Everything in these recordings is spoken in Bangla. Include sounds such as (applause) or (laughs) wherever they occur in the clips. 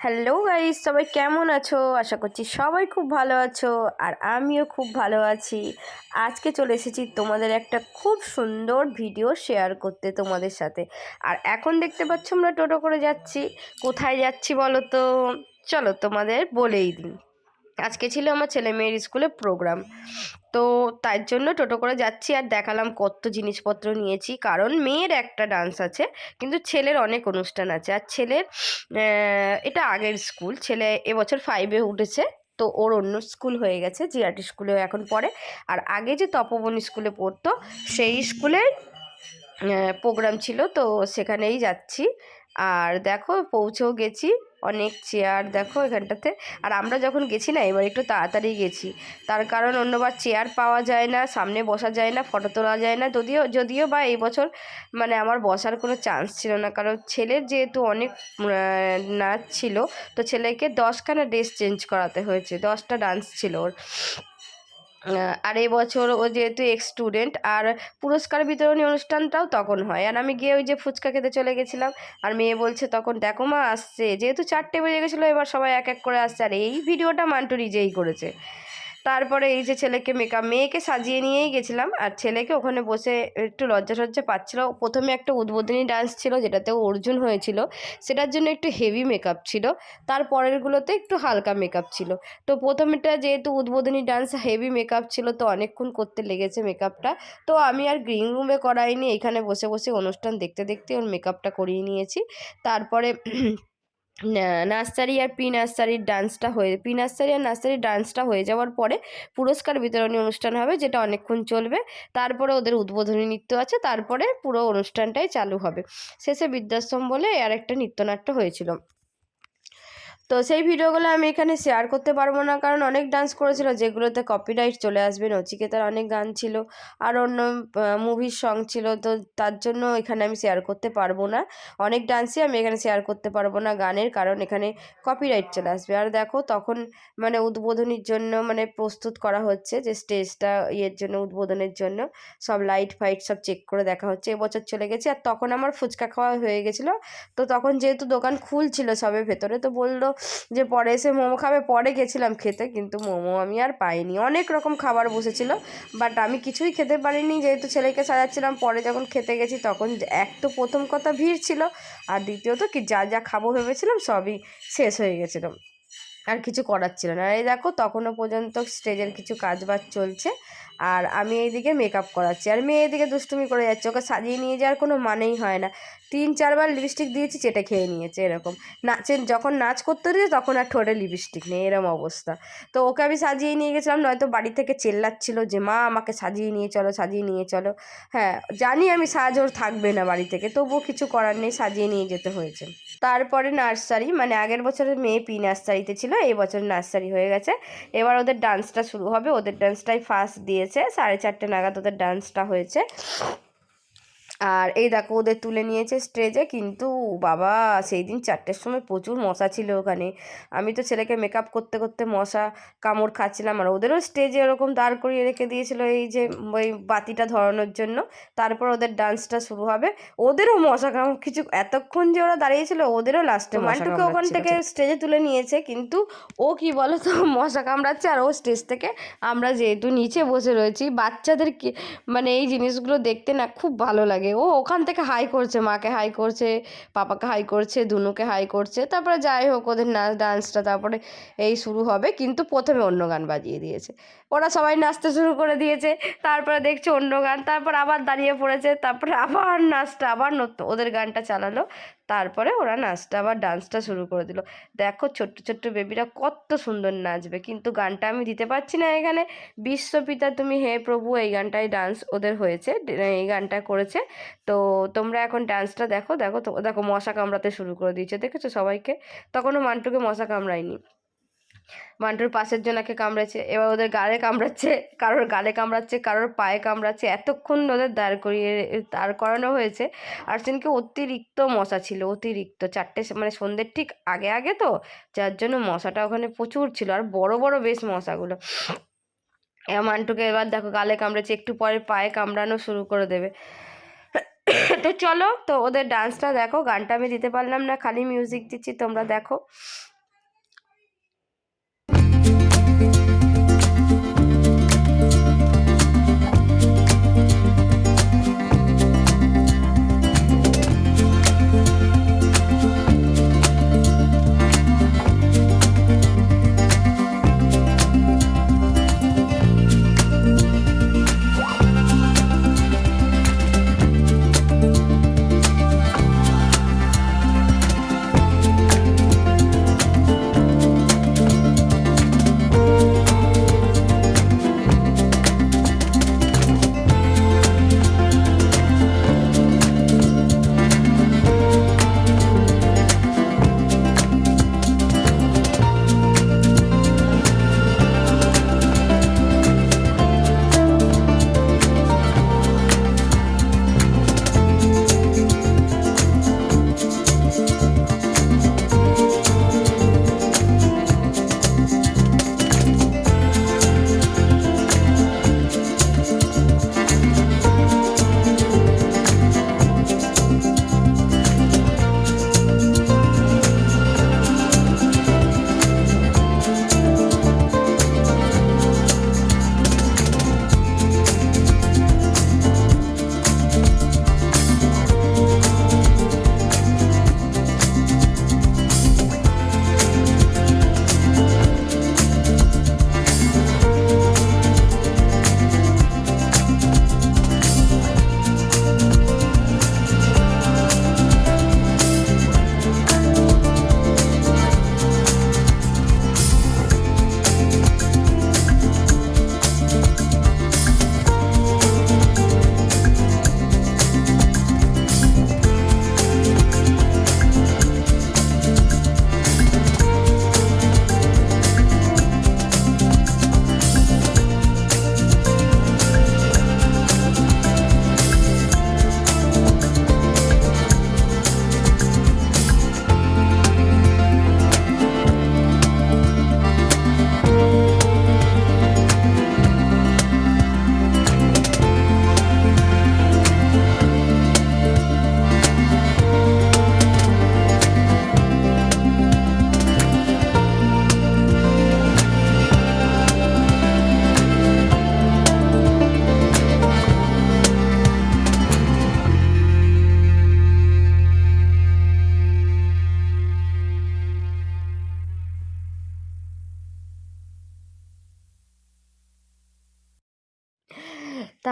হ্যালো গাইস সবাই কেমন আছো? আশা করছি সবাই খুব ভালো আছো আর আমিও খুব ভালো আছি। আজকে চলে এসেছি তোমাদের একটা খুব সুন্দর ভিডিও শেয়ার করতে তোমাদের সাথে। আর এখন দেখতে পাচ্ছ আমরা টোটো করে যাচ্ছি। কোথায় যাচ্ছি বলো তো? চলো তোমাদের বলেই দিই। আজকে ছিল আমার ছেলে মেয়ের স্কুলে প্রোগ্রাম তো তার জন্য টোটো করে যাচ্ছি আর দেখালাম কত জিনিসপত্র নিয়েছি। কারণ মেয়ের একটা ডান্স আছে, কিন্তু ছেলের অনেক অনুষ্ঠান আছে। আর ছেলের এটা আগের স্কুল ছেলে এবছর ফাইভে উঠেছে। তো ওর অন্য স্কুল হয়ে গেছে জিআরটি স্কুলেও এখন পড়ে। আর আগে যে তপবন স্কুলে পড়তো, সেই স্কুলের প্রোগ্রাম ছিল। তো সেখানেই যাচ্ছি। আর দেখো পৌঁছেও গেছি। অনেক চেয়ার দেখো এখানটাতে। আর আমরা যখন গেছি না, এবার একটু তাড়াতাড়ি গেছি। তার কারণ অন্যবার চেয়ার পাওয়া যায় না, সামনে বসা যায় না ফটো তোলা যায় না। যদিও যদিও বা এই বছর মানে আমার বসার কোনো চান্স ছিল না। কারণ ছেলের যেহেতু অনেক নাচ ছিল, তো ছেলেকে দশখানা ড্রেস চেঞ্জ করাতে হয়েছে। দশটা ডান্স ছিল ওর। আর এবছর ও যেহেতু এক্স স্টুডেন্ট আর পুরস্কার বিতরণী অনুষ্ঠানটাও তখন হয়। আর আমি গিয়ে ওই যে ফুচকা খেতে চলে গেছিলাম, আর মেয়ে বলছে, তখন দেখো মা আসছে। যেহেতু চারটে বেজে গেছিল, এবার সবাই এক এক করে আসছে। আর এই ভিডিওটা মান্টু নিজেই করেছে। তারপরে এই যে ছেলেকে মেকআপ মেয়েকে সাজিয়ে নিয়েই গেছিলাম। আর ছেলেকে ওখানে বসে একটু লজ্জা সজ্জা পাচ্ছিল। প্রথমে একটা উদ্বোধনী ডান্স ছিল যেটাতে অর্জুন হয়েছিল। সেটার জন্য একটু হেভি মেকআপ ছিল। তার পরেরগুলোতে একটু হালকা মেকআপ ছিল। তো প্রথমেটা যেহেতু উদ্বোধনী ডান্স হেভি মেকআপ ছিল, তো অনেকক্ষণ করতে লেগেছে মেকআপটা তো আমি আর গ্রিন রুমে করাইনি। এখানে বসে বসে অনুষ্ঠান দেখতে দেখতে ওর মেকআপটা করিয়ে নিয়েছি। তারপরে নার্সারি আর প্রি নার্সারির ডান্সটা হয়ে প্রি নার্সারি আর নার্সারির ডান্সটা হয়ে যাওয়ার পরে পুরস্কার বিতরণী অনুষ্ঠান হবে যেটা অনেকক্ষণ চলবে। তারপরে ওদের উদ্বোধনী নৃত্য আছে, তারপরে পুরো অনুষ্ঠানটাই চালু হবে। শেষে বৃদ্ধাশ্রম বলে আর একটা নৃত্যনাট্য হয়েছিল। তো সেই ভিডিওগুলো আমি এখানে শেয়ার করতে পারব না, কারণ অনেক ডান্স করেছিল যেগুলোতে কপিরাইট চলে আসবে। নচিকেতার অনেক গান ছিল, আর অন্য মুভির সং ছিল, তো তার জন্য এখানে আমি শেয়ার করতে পারব না। অনেক ডান্সই আমি এখানে শেয়ার করতে পারব না গানের, কারণ এখানে কপিরাইট চলে আসবে। আর দেখো তখন মানে উদ্বোধনীর জন্য মানে প্রস্তুত করা হচ্ছে যে স্টেজটা ইয়ের জন্য, উদ্বোধনের জন্য। সব লাইট ফাইট সব চেক করে দেখা হচ্ছে এবছর চলে গেছে। আর তখন আমার ফুচকা খাওয়া হয়ে গেছিল, তো তখন যেহেতু দোকান খুলছিল সবে ভেতরে, তো বলল যে পরে এসে মোমো খাবে, পরে গেছিলাম খেতে, কিন্তু মোমো আমি আর পাইনি। অনেক রকম খাবার বসেছিল বাট আমি কিছুই খেতে পারিনি। যেহেতু ছেলেকে সাজাচ্ছিলাম, পরে যখন খেতে গেছি, তখন এক তো প্রথম কথা ভিড় ছিল, আর দ্বিতীয়ত কি যা যা খাব ভেবেছিলাম, সবই শেষ হয়ে গেছিল। আর কিছু করার ছিল না। আর এই দেখো, তখনও পর্যন্ত স্টেজের কিছু কাজ বাজ চলছে। আর আমি এইদিকে মেকআপ করাচ্ছি। আর মেয়ে এদিকে দুষ্টুমি করে যাচ্ছে। ওকে সাজিয়ে নিয়ে যাওয়ার কোনো মানেই হয় না। তিন, চারবার লিপস্টিক দিয়েছি, চেটে খেয়ে নিয়েছে এরকম। নাচে, যখন নাচ করতে দিয়েছে, তখন আর ঠোঁটে লিপস্টিক নেই। এরম অবস্থা। তো ওকে আমি সাজিয়ে নিয়ে গেছিলাম, নয়তো বাড়ি থেকে চেল্লাচ্ছিল যে, মা, আমাকে সাজিয়ে নিয়ে চলো, সাজিয়ে নিয়ে চলো। হ্যাঁ জানি আমি সাজ ওর থাকবে না বাড়ি থেকে, তবুও কিছু করার নেই, সাজিয়ে নিয়ে যেতে হয়েছে। তারপরে নার্সারি মানে আগের বছরের মেয়ে পি নার্সারিতে ছিল, এই বছর নার্সারি হয়ে গেছে। এবার ওদের ডান্সটা শুরু হবে, ওদের ডান্সটাই ফার্স্ট দিয়েছে, সাড়ে চারটে নাগাদ ওদের ডান্সটা হয়েছে। আর এই দেখো ওদের তুলে নিয়েছে স্টেজে কিন্তু বাবা সেই দিন চারটের সময় প্রচুর মশা ছিল ওখানে। আমি তো ছেলেকে মেকআপ করতে করতে মশা কামড় খাচ্ছিলাম আর ওদেরও স্টেজে এরকম দাঁড় করিয়ে রেখে দিয়েছিল এই যে ওই বাতিটা ধরানোর জন্য। তারপর ওদের ডান্সটা শুরু হবে। ওদেরও মশা কামড় কিছু এতক্ষণ যে ওরা দাঁড়িয়েছিল ওদেরও লাস্টে মান্টুকে ওখান থেকে স্টেজে তুলে নিয়েছে কিন্তু ও কি বলো তো (laughs) মশা কামড়াচ্ছে আর ও স্টেজ থেকে আমরা যেহেতু নিচে বসে রয়েছি বাচ্চাদের কি মানে এই জিনিসগুলো দেখতে না খুব ভালো লাগে। ও ওখান থেকে হাই করছে, মাকে হাই করছে, পাপাকে হাই করছে, দুনুকে হাই করছে, তারপরে যাই হোক ওদের নাচ ডান্সটা তারপরে এই শুরু হবে, কিন্তু প্রথমে অন্য গান বাজিয়ে দিয়েছে। ওরা সবাই নাচতে শুরু করে দিয়েছে, তারপরে দেখছে অন্য গান, তারপর আবার দাঁড়িয়ে পড়েছে, তারপরে আবার নাচটা, আবার নতুন, ওদের গানটা চালালো। তারপরে ওরা নাচটা আবার ডান্সটা শুরু করে দিল। দেখো ছোট্ট ছোট্ট বেবিরা কত সুন্দর নাচবে, কিন্তু গানটা আমি দিতে পারছি না এখানে। বিশ্বপিতা তুমি হে প্রভু, এই গানটাই ডান্স ওদের হয়েছে, এই গানটা করেছে। তো তোমরা এখন ডান্সটা দেখো দেখো দেখো মশা কামড়াতে শুরু করে দিয়েছে, দেখেছ সবাইকে? তখনও মান্টুকে মশা কামড়ায়নি। মান্টুর পাশের জনাকে কামড়েছে এবার ওদের গালে কামড়াচ্ছে, কারোর গালে কামড়াচ্ছে, কারোর পায়ে কামড়াচ্ছে, এতক্ষণ ওদের দাঁড় করিয়ে দাঁড় করানো হয়েছে। আর সেদিনকে অতিরিক্ত মশা ছিল, অতিরিক্ত চারটে মানে সন্ধ্যের ঠিক আগে আগে তো, যার জন্য মশাটা ওখানে প্রচুর ছিল, আর বড় বড় বেশ মশাগুলো। মান্টুকে এবার দেখো গালে কামড়েছে একটু পরে পায়ে কামড়ানো শুরু করে দেবে। তো চলো, তো ওদের ডান্সটা দেখো, গানটা আমি দিতে পারলাম না, খালি মিউজিক দিচ্ছি, তোমরা দেখো।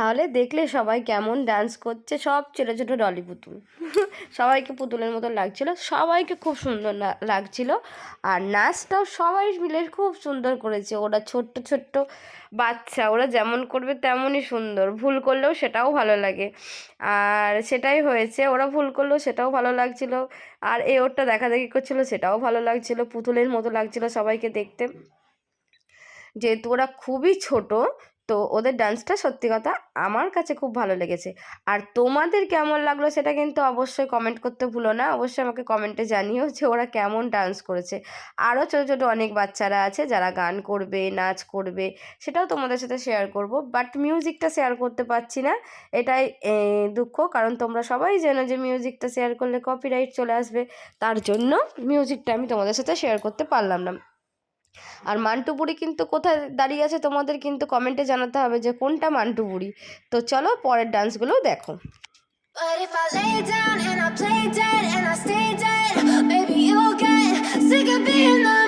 তাহলে দেখলে সবাই কেমন ডান্স করছে। সব ছোটো ছোটো ডলি পুতুল। (laughs) সবাইকে পুতুলের মতো লাগছিল। সবাইকে খুব সুন্দর লাগছিল। আর নাচটাও সবাই মিলে খুব সুন্দর করেছে। ওরা ছোট্ট ছোট্ট বাচ্চা। ওরা যেমন করবে তেমনই সুন্দর। ভুল করলেও সেটাও ভালো লাগে। আর সেটাই হয়েছে। ওরা ভুল করলেও সেটাও ভালো লাগছিল। আর এ ওরটা দেখা দেখি করছিল, সেটাও ভালো লাগছিল। পুতুলের মতো লাগছিল সবাইকে দেখতে। যেহেতু ওরা খুবই ছোট তো ওদের ডান্সটা সত্যি কথা আমার কাছে খুব ভালো লেগেছে। আর তোমাদের কেমন লাগল সেটা কিন্তু অবশ্যই কমেন্ট করতে ভুলো না। অবশ্যই আমাকে কমেন্টে জানিও যে ওরা কেমন ডান্স করেছে। আরও ছোটো ছোটো অনেক বাচ্চারা আছে যারা গান করবে, নাচ করবে, সেটাও তোমাদের সাথে শেয়ার করব। বাট মিউজিকটা শেয়ার করতে পারছি না। এটাই দুঃখ। কারণ তোমরা সবাই জানো যে মিউজিকটা শেয়ার করলে কপিরাইট চলে আসবে। তার জন্য মিউজিকটা আমি তোমাদের সাথে শেয়ার করতে পারলাম না। আর মান্টুপুরি কিন্তু কোথায় দাঁড়িয়ে আছে তোমাদের কিন্তু কমেন্টে জানাতে হবে যে কোনটা মান্টুপুরি তো চলো পরের ডান্সগুলোও দেখো But if I lay down and I play dead and I stay dead, baby, you'll get sick of being the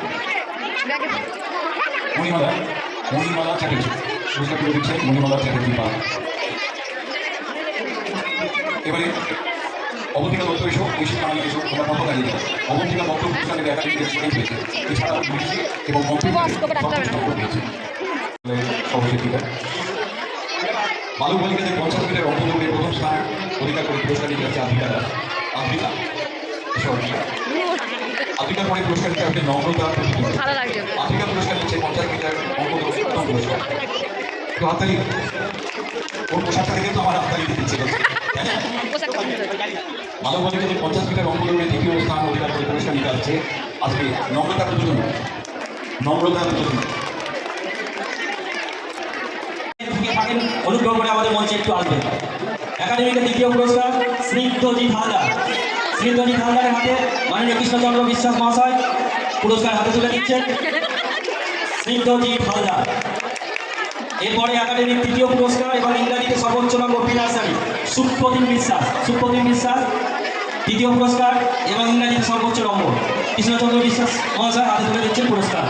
Manimala Manimala Chatterjee. পুরস্কার তুলে দিচ্ছেন মণিমালা চ্যাটার্জি পাল। এবারে অবন্তিকা দত্ত এসো এসে কামালি এসো তোমার মতো দাঁড়িয়ে দিও অবন্তিকা দত্ত প্রতিষ্ঠানের একাডেমিতে স্টুডেন্ট হয়েছে এছাড়াও ইংরেজি এবং সহশিক্ষিকা বালু বালিকাদের পঞ্চাশ মিটার অঙ্কদৌড়ে প্রথম স্থান অধিকার করে পুরস্কার নিতে যাচ্ছে আফ্রিকা। দাস আফ্রিকা। এসো আফ্রিকা পরে পুরস্কার দিতে হবে নম্রতা ভালো লাগছে আফ্রিকা পুরস্কার দিচ্ছে পঞ্চাশ মিটার পুরস্কার হাততালি। ওর পোশাকটা দেখে তো আমার দিতে ইচ্ছে করছে। তাই না? পঞ্চাশ মিটার অঙ্কদৌড়ে দ্বিতীয় স্থান অধিকার করে পুরস্কার নিতে আসছে আজকে নম্রতা প্রযোজন নম্রতা প্রযোজন অনুগ্রহ করে আমাদের মঞ্চে একটু আসবেন। একাডেমিকে দ্বিতীয় পুরস্কার স্নিগ্ধজি হালদার। স্নিগ্ধজি হালদারের হাতে মাননীয় কৃষ্ণচন্দ্র বিশ্বাস মহাশয় পুরস্কার হাতে তুলে দিচ্ছেন স্নিগ্ধজি হালদার। এরপরে একাডেমির তৃতীয় পুরস্কার এবং ইংরাজিতে সর্বোচ্চ নম্বর ফিনার্সারি সুপ্রতিম বিশ্বাস। সুপ্রতিম বিশ্বাস তৃতীয় পুরস্কার এবং ইংরাজিতে সর্বোচ্চ নম্বর। কৃষ্ণচন্দ্র বিশ্বাস মহাশয় হাতে তুলে দিচ্ছেন পুরস্কার।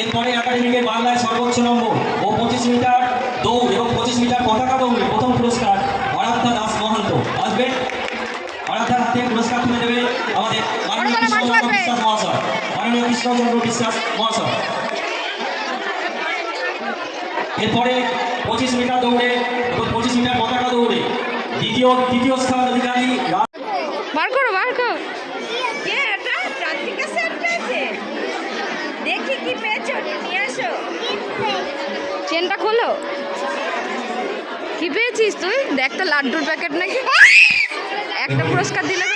এরপরে একাডেমিকে বাংলায় সর্বোচ্চ নম্বর ও পঁচিশ মিটার দৌড় এবং পঁচিশ মিটার পতাকা দৌড়ে প্রথম পুরস্কার আরাধ্যা দাস মহান্ত। আসবেন পুরস্কার তুলে দেবে আমাদের মাননীয় কৃষ্ণচন্দ্র বিশ্বাস মহাশয়। মাননীয় কৃষ্ণচন্দ্র বিশ্বাস মহাশয়। এরপরে পঁচিশ মিটার দৌড়ে এবং পঁচিশ মিটার পতাকা দৌড়ে দ্বিতীয় দ্বিতীয় স্থান অধিকারী বার করো বার করো। কে এটা? প্রান্তিকা স্যার পেয়েছে? দেখি কি পেয়েছ নিয়ে আসো চেনটা খোলো। কি পেয়েছিস তুই? দেখ তো লাড্ডুর প্যাকেট নাকি। একটা পুরস্কার দিলে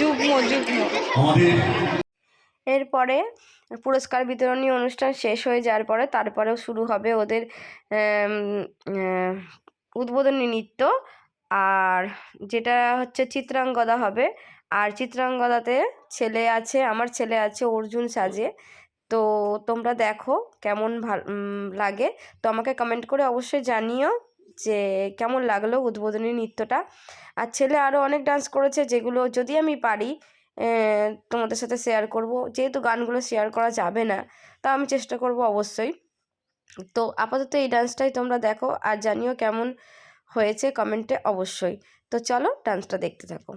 যুগ্ম যুগ্ম। এরপরে পুরস্কার বিতরণী অনুষ্ঠান শেষ হয়ে যাওয়ার পরে তারপরেও শুরু হবে ওদের উদ্বোধনী নৃত্য। আর যেটা হচ্ছে চিত্রাঙ্গদা হবে। আর চিত্রাঙ্গদাতে ছেলে আছে আমার ছেলে আছে অর্জুন সাজে। তো তোমরা দেখো কেমন ভালো লাগে। তো আমাকে কমেন্ট করে অবশ্যই জানিও। যে কেমন লাগল উদ্বোধনী নৃত্যটা? আর ছেলে আরও অনেক ডান্স করেছে যেগুলো যদি আমি পারি তোমাদের সাথে শেয়ার করব। যেহেতু গানগুলো শেয়ার করা যাবে না, তা আমি চেষ্টা করব অবশ্যই। তো আপাতত এই ডান্সটাই তোমরা দেখো আর জানিও কেমন হয়েছে কমেন্টে অবশ্যই। তো চলো ডান্সটা দেখতে থাকো।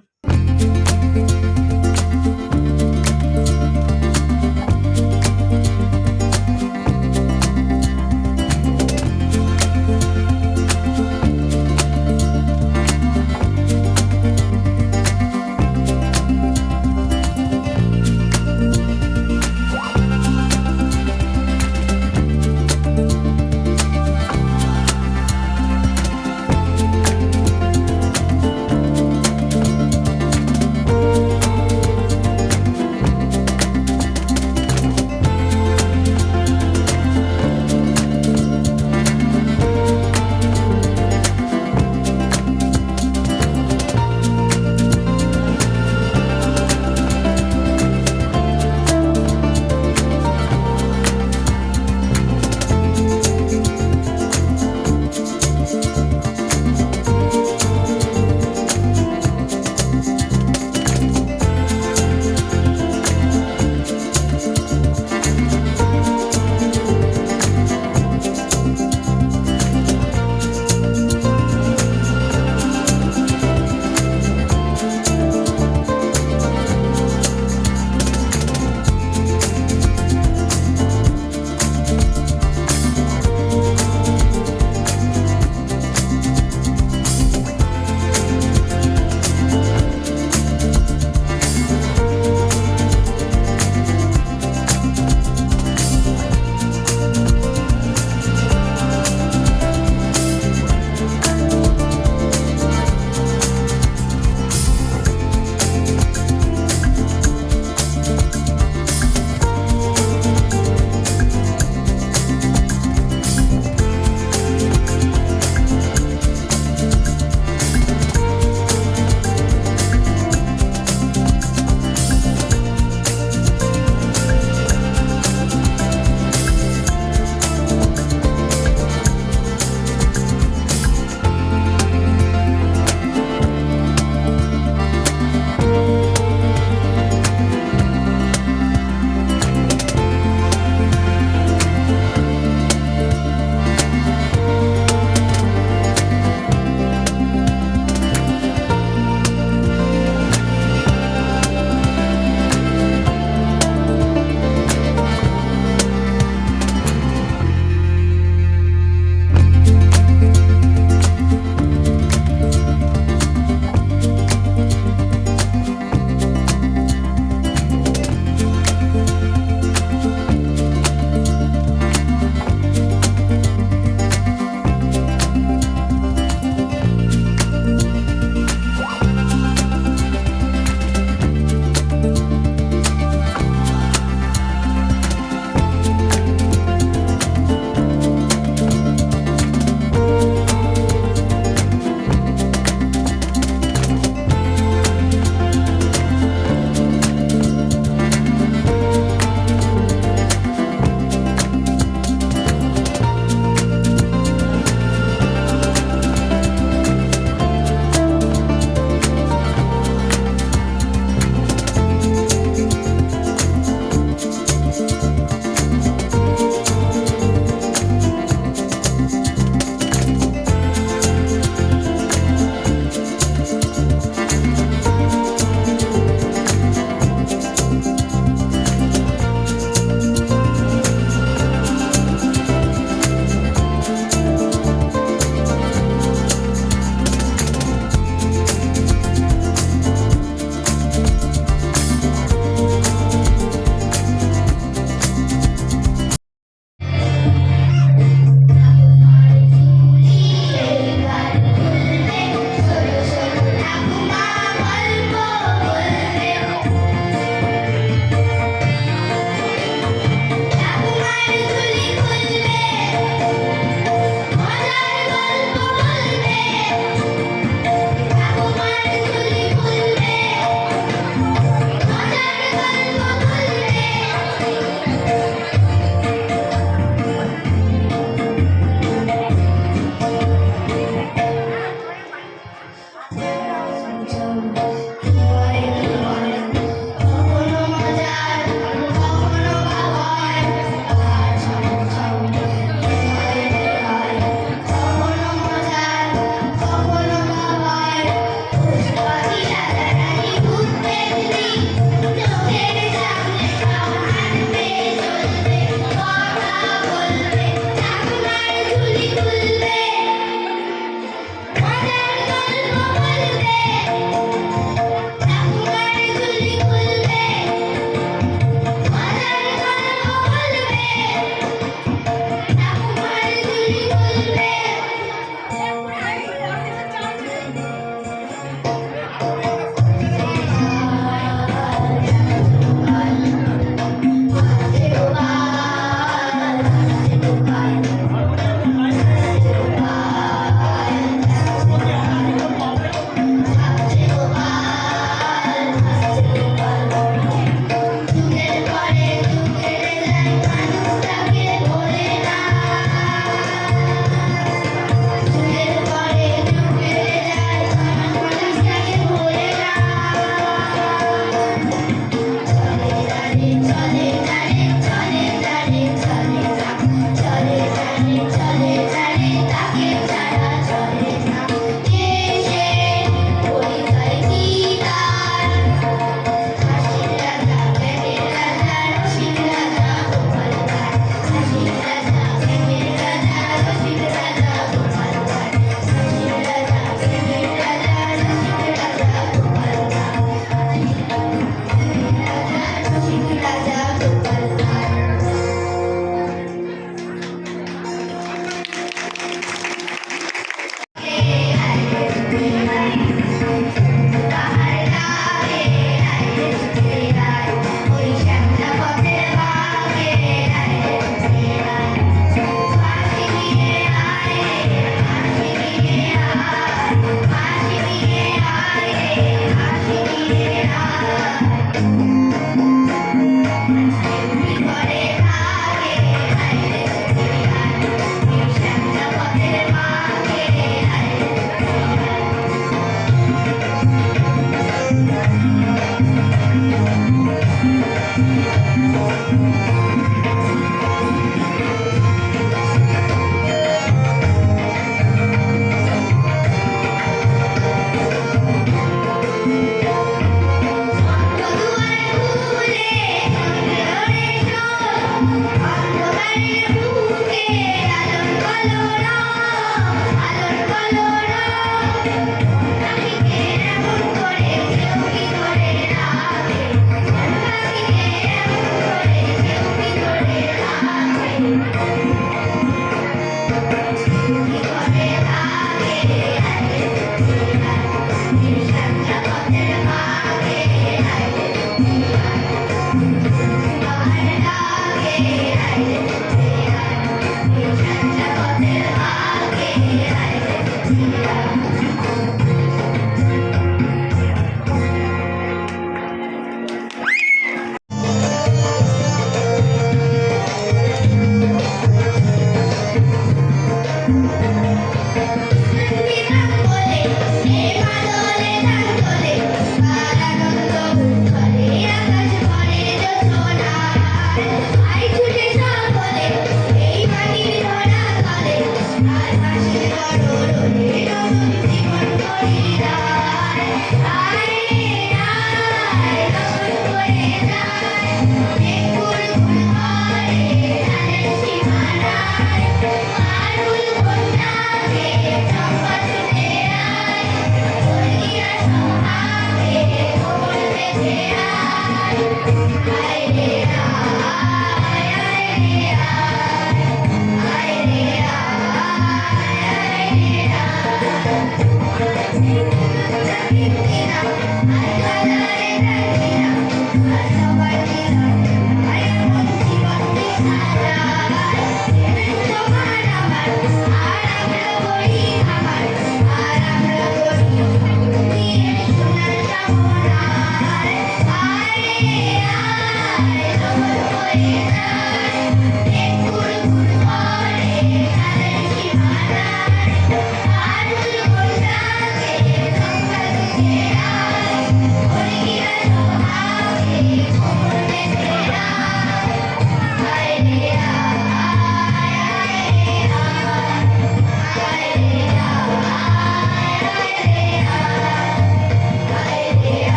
I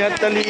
হাততালি